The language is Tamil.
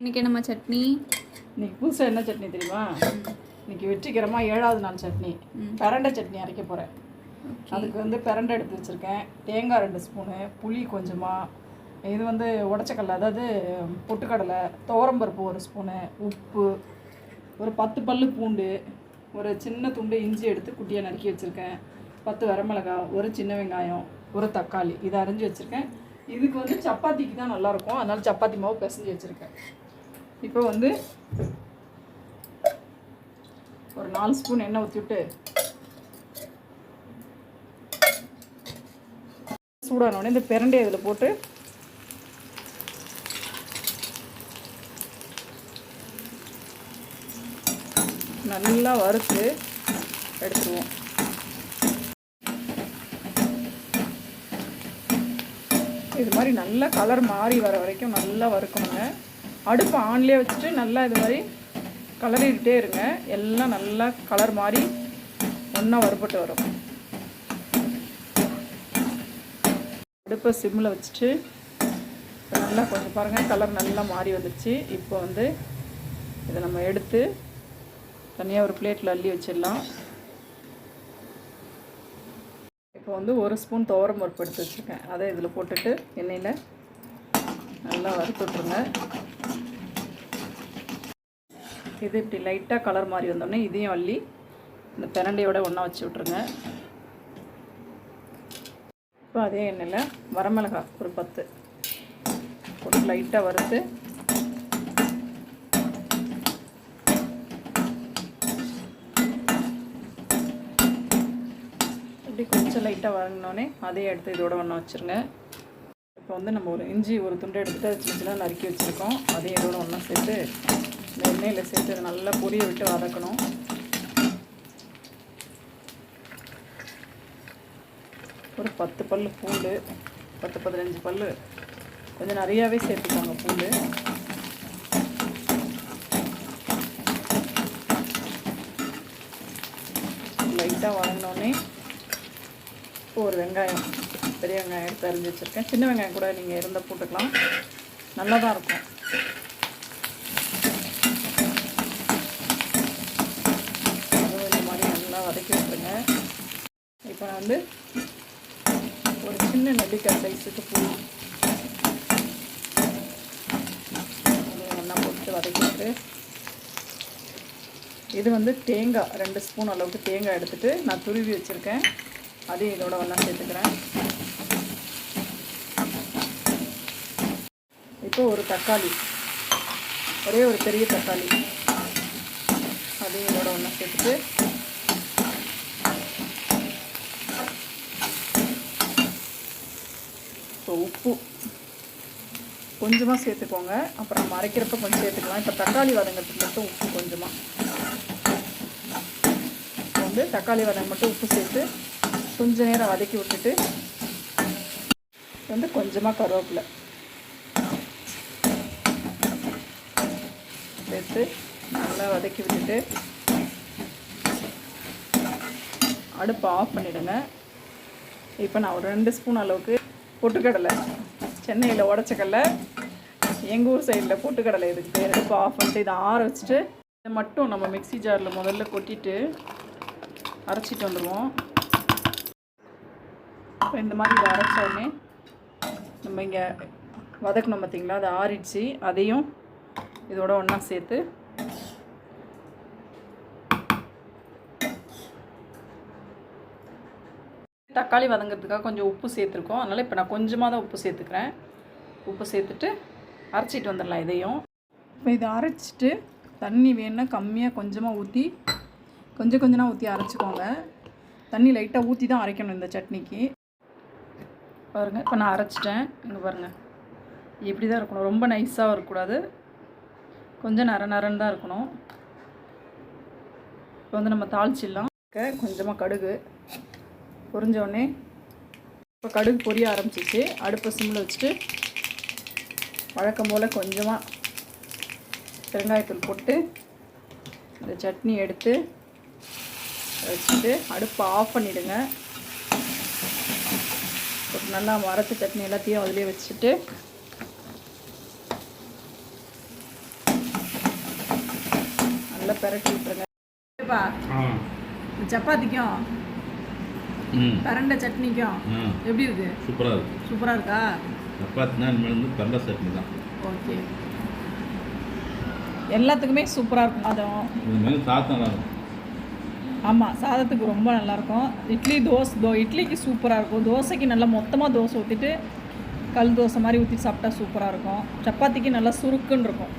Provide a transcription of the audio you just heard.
இன்னைக்கு என்னம்மா சட்னி? இன்னைக்கு புதுசாக என்ன சட்னி தெரியுமா? இன்னைக்கு வெற்றிகரமாக ஏழாவது நாள் சட்னி. பிரண்டை சட்னி அரைக்க போகிறேன் அதுக்கு வந்து பிரண்டை எடுத்து வச்சுருக்கேன். தேங்காய் ரெண்டு ஸ்பூனு புளி கொஞ்சமாக இது வந்து உடச்சக்கடலை அதாவது பொட்டுக்கடலை துவரம்பருப்பு ஒரு ஸ்பூனு உப்பு ஒரு பத்து பல்லு பூண்டு ஒரு சின்ன துண்டு இஞ்சி எடுத்து குட்டியாக நறுக்கி வச்சுருக்கேன். பத்து வரமிளகாய் ஒரு சின்ன வெங்காயம் ஒரு தக்காளி இதை அரிஞ்சு வச்சுருக்கேன். இதுக்கு வந்து சப்பாத்திக்கு தான் நல்லாயிருக்கும் அதனால சப்பாத்தி மாவு பிசைஞ்சு வச்சுருக்கேன். இப்போ வந்து ஒரு நாலு ஸ்பூன் எண்ணெய் ஊற்றி விட்டு சூடானோடனே இந்த பிரண்டையை இதில் போட்டு நல்லா வறுத்து எடுத்துருவோம். இது மாதிரி நல்லா கலர் மாறி வர வரைக்கும் நல்லா வறுக்கணுங்க. அடுப்பு ஆன்லேயே வச்சுட்டு நல்லா இது மாதிரி கலரிக்கிட்டே இருங்க. எல்லாம் நல்லா கலர் மாறி ஒன்றா வறுபட்டு வரும். அடுப்பை சிம்மில் வச்சுட்டு நல்லா கொஞ்சம் பாருங்கள் கலர் நல்லா மாறி வந்துடுச்சு இப்போ வந்து இதை நம்ம எடுத்து தனியாக ஒரு பிளேட்டில் அள்ளி வச்சிடலாம். இப்போ வந்து ஒரு ஸ்பூன் துவரம் பருப்பு எடுத்து வச்சுருக்கேன். அதை இதில் போட்டுட்டு எண்ணெயில் நல்லா வறுத்து விட்ருங்க இது இப்படி லைட்டாக கலர் மாதிரி வந்தோடனே இதையும் அள்ளி இந்த பிரண்டையோட ஒன்றா வச்சு விட்ருங்க இப்போ அதே எண்ணெயில் வரமிளகாய் ஒரு பத்து. போட்டு லைட்டாக வறுத்து இப்படி கொஞ்சம் லைட்டாக வதங்கினோடனே அதே எடுத்து இதோட ஒன்றா வச்சுருங்க. இப்போ வந்து நம்ம ஒரு இஞ்சி ஒரு துண்டை எடுத்துகிட்டு அது சின்ன சின்ன நறுக்கி வச்சுருக்கோம். அதையும் இதோட ஒன்றா சேர்த்து இந்த எண்ணெயில் சேர்த்து அதை நல்லா பொரிய விட்டு வதக்கணும். ஒரு பத்து பல் பூண்டு பத்து பதினஞ்சு பல் கொஞ்சம் நிறையாவே சேர்த்துக்கோங்க பூண்டு. லைட்டாக வதங்கினோடனே ஒரு வெங்காயம் பெரிய வெங்காயம் எடுத்து அரிஞ்சு வச்சுருக்கேன். சின்ன வெங்காயம் கூட நீங்கள் இருந்தால் போட்டுக்கலாம். நல்லா தான் இருக்கும் அதுவும் இந்த மாதிரி நல்லா வதக்கி விட்டுருங்க இப்போ நான் வந்து ஒரு சின்ன நெல்லிக்காய் சைஸுக்கு பூ ஒன்றா போட்டு வதக்கிட்டு இது வந்து தேங்காய் ரெண்டு ஸ்பூன் அளவுக்கு தேங்காய் எடுத்துகிட்டு நான் துருவி வச்சுருக்கேன். அதையும் இதோட ஒன்றா சேர்த்துக்கிறேன். இப்போ ஒரு தக்காளி ஒரே ஒரு பெரிய தக்காளி அதையும் இதோட ஒன்றா சேர்த்துட்டு இப்போ உப்பு. கொஞ்சமாக சேர்த்துக்கோங்க. அப்புறம் நம்ம அரைக்கிறப்ப கொஞ்சம் சேர்த்துக்கலாம். இப்போ தக்காளி வதங்கிறதுக்கு மட்டும் உப்பு கொஞ்சமாக வந்து தக்காளி வதங்க மட்டும் உப்பு சேர்த்து கொஞ்சம் நேரம் வதக்கி விட்டுட்டு வந்து கொஞ்சமாக கருவேப்பிலை. சேர்த்து நல்லா வதக்கி விட்டுட்டு அடுப்பை ஆஃப் பண்ணிவிடுங்க இப்போ நான் ஒரு ரெண்டு ஸ்பூன் அளவுக்கு பொட்டுக்கடலை. சென்னையில் உடச்சக்கடலை. எங்கள் ஊர் சைடில் பொட்டுக்கடலை இதுக்கு பேர் இப்போ ஆஃப் பண்ணிட்டு இதை ஆற வச்சுட்டு இதை மட்டும் நம்ம மிக்ஸி ஜாரில் முதல்ல கொட்டிட்டு அரைச்சிட்டு வந்துடுவோம் இப்போ இந்த மாதிரி இதை அரைச்சோடனே நம்ம இங்கே வதக்கணும் பார்த்தீங்களா அதை ஆறிடுச்சு. அதையும் இதோட ஒன்றா சேர்த்து தக்காளி வதங்கிறதுக்காக கொஞ்சம் உப்பு சேர்த்துருக்கோம். அதனால் இப்போ நான் கொஞ்சமாக தான் உப்பு சேர்த்துக்கிறேன். உப்பு சேர்த்துட்டு அரைச்சிட்டு வந்துடலாம் இதையும். இப்போ இதை அரைச்சிட்டு தண்ணி வேணும்னா கம்மியாக கொஞ்சமாக ஊற்றி கொஞ்சம் கொஞ்சமாக ஊற்றி அரைச்சிக்கோங்க. தண்ணி லைட்டாக ஊற்றி தான் அரைக்கணும் இந்த சட்னிக்கு. பாருங்கள் இப்போ நான் அரைச்சிட்டேன். இங்கே பாருங்கள் இப்படி தான் இருக்கணும். ரொம்ப நைஸாக இருக்கக்கூடாது. கொஞ்சம் நர நரன்னு தான் இருக்கணும். இப்போ வந்து நம்ம தாளிச்சிடலாம். கொஞ்சமாக கடுகு. பொரிஞ்ச உடனே இப்போ கடுகு பொரிய ஆரம்பிச்சிச்சு. அடுப்பை சிம்மில் வச்சுட்டு வழக்கம் போல் கொஞ்சமாக பெருங்காயத்தூள் போட்டு இந்த சட்னி எடுத்து வச்சுட்டு அடுப்பை ஆஃப் பண்ணிவிடுங்க ஒரு நல்லா மரத்து சட்னி எல்லாத்தையும் அதிலே வச்சுட்டு நல்லா பெரட்டி விட்டுருங்க. சப்பாத்திக்கும் பரண்டை சட்னிக்கும் எப்படி இருக்கு? சூப்பராக இருக்கு. சூப்பராக இருக்கா? சப்பாத்தினா இனிமேல் வந்து கடலை சட்னி தான். ஓகே. எல்லாத்துக்குமே சூப்பராக இருக்கும் அதுவும் இதுமாரி சாத்தம் நல்லா இருக்கும். ஆமாம் சாதத்துக்கு ரொம்ப நல்லாயிருக்கும் இட்லி தோசை தோ இட்லிக்கு சூப்பராக இருக்கும். தோசைக்கு நல்லா மொத்தமாக தோசை ஊற்றிட்டு கல் தோசை மாதிரி ஊற்றி சாப்பிட்டா சூப்பராக இருக்கும். சப்பாத்திக்கு நல்லா சுருக்குன்னு இருக்கும்.